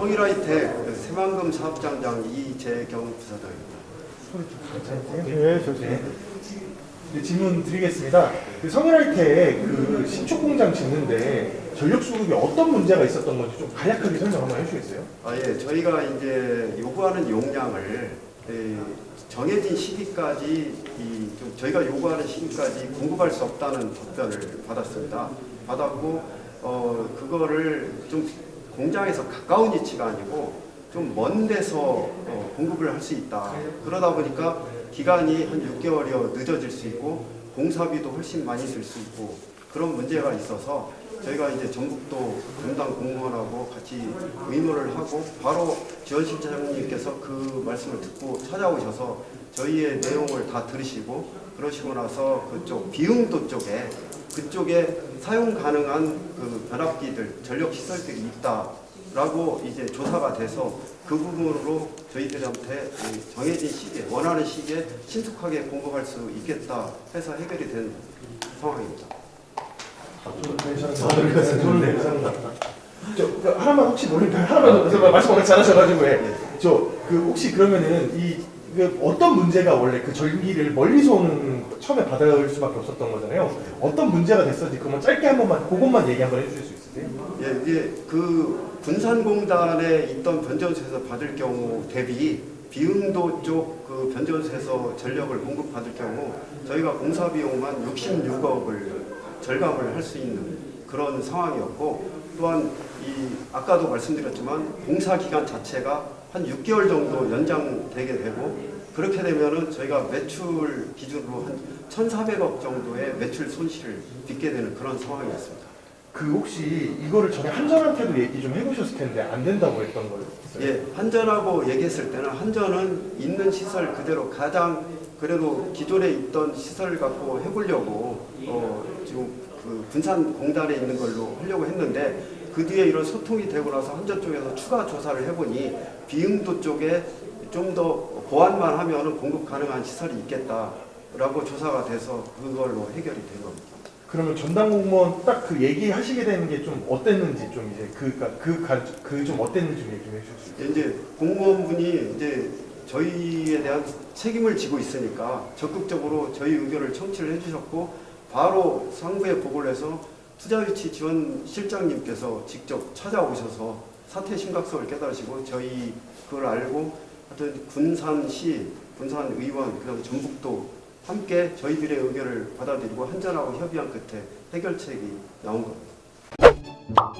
성일아이텍 새만금 사업장장 이재경 부사장입니다. 네, 좋습니다. 네, 질문 드리겠습니다. 그 성일할때 그 신축 공장 짓는데 전력 수급에 어떤 문제가 있었던 건지 좀 간략하게 설명 한번 해주시겠어요? 아, 예, 저희가 이제 요구하는 용량을 에, 정해진 시기까지 이, 좀 저희가 요구하는 시기까지 공급할 수 없다는 답변을 받았습니다. 받았고 어, 그거를 좀 공장에서 가까운 위치가 아니고 좀 먼 데서 어, 공급을 할 수 있다. 그러다 보니까 기간이 한 6개월여 늦어질 수 있고 공사비도 훨씬 많이 들 수 있고 그런 문제가 있어서 저희가 이제 전북도 담당 공무원하고 같이 의논을 하고 바로 지원실장님께서 그 말씀을 듣고 찾아오셔서 저희의 내용을 다 들으시고 그러시고 나서 그쪽 비응도 쪽에 그쪽에 사용 가능한 그 변압기들 전력 시설들이 있다라고 이제 조사가 돼서 그 부분으로 저희들한테 이 정해진 시기에 원하는 시기에 신속하게 공급할 수 있겠다 해서 해결이 된 상황입니다. 저 그, 하나만 혹시 모르니까 하나만 더 말씀 워낙 잘하셔가지고 예. 저그 혹시 그러면은 이 그 어떤 문제가 원래 그 전기를 멀리서 오는 처음에 받을 수밖에 없었던 거잖아요. 어떤 문제가 됐었는지 그만 짧게 한 번만 그것만 얘기 한번 해주실 수 있으세요? 예, 이게 그 분산공단에 있던 변전소에서 받을 경우 대비 비응도 쪽 그 변전소에서 전력을 공급받을 경우 저희가 공사 비용만 66억을 절감을 할 수 있는 그런 상황이었고 또한 이 아까도 말씀드렸지만 공사 기간 자체가 한 6개월 정도 연장되게 되고 그렇게 되면은 저희가 매출 기준으로 한 1,400억 정도의 매출 손실을 빚게 되는 그런 상황이었습니다. 그 혹시 이거를 전에 한전한테도 얘기 좀 해보셨을 텐데 안 된다고 했던 거예요? 예, 한전하고 얘기했을 때는 한전은 있는 시설 그대로 가장 그래도 기존에 있던 시설 갖고 해보려고 어, 지금 그 분산 공단에 있는 걸로 하려고 했는데 그 뒤에 이런 소통이 되고 나서 한전 쪽에서 추가 조사를 해보니 비응도 쪽에 좀 더 보완만 하면은 공급 가능한 시설이 있겠다라고 조사가 돼서 그걸로 해결이 된 겁니다. 그러면 전담 공무원 딱 그 얘기하시게 되는 게 좀 어땠는지 좀 이제 그그그 좀 어땠는지 좀 얘기 좀 해주실 수 있어요? 이제 공무원분이 이제 저희에 대한 책임을 지고 있으니까 적극적으로 저희 의견을 청취를 해주셨고 바로 상부에 보고를 해서 투자유치 지원 실장님께서 직접 찾아오셔서 사태 심각성을 깨달으시고 저희 그걸 알고 하여튼 군산시, 군산의원, 그다음 전북도 함께 저희들의 의견을 받아들이고 한전하고 협의한 끝에 해결책이 나온 겁니다.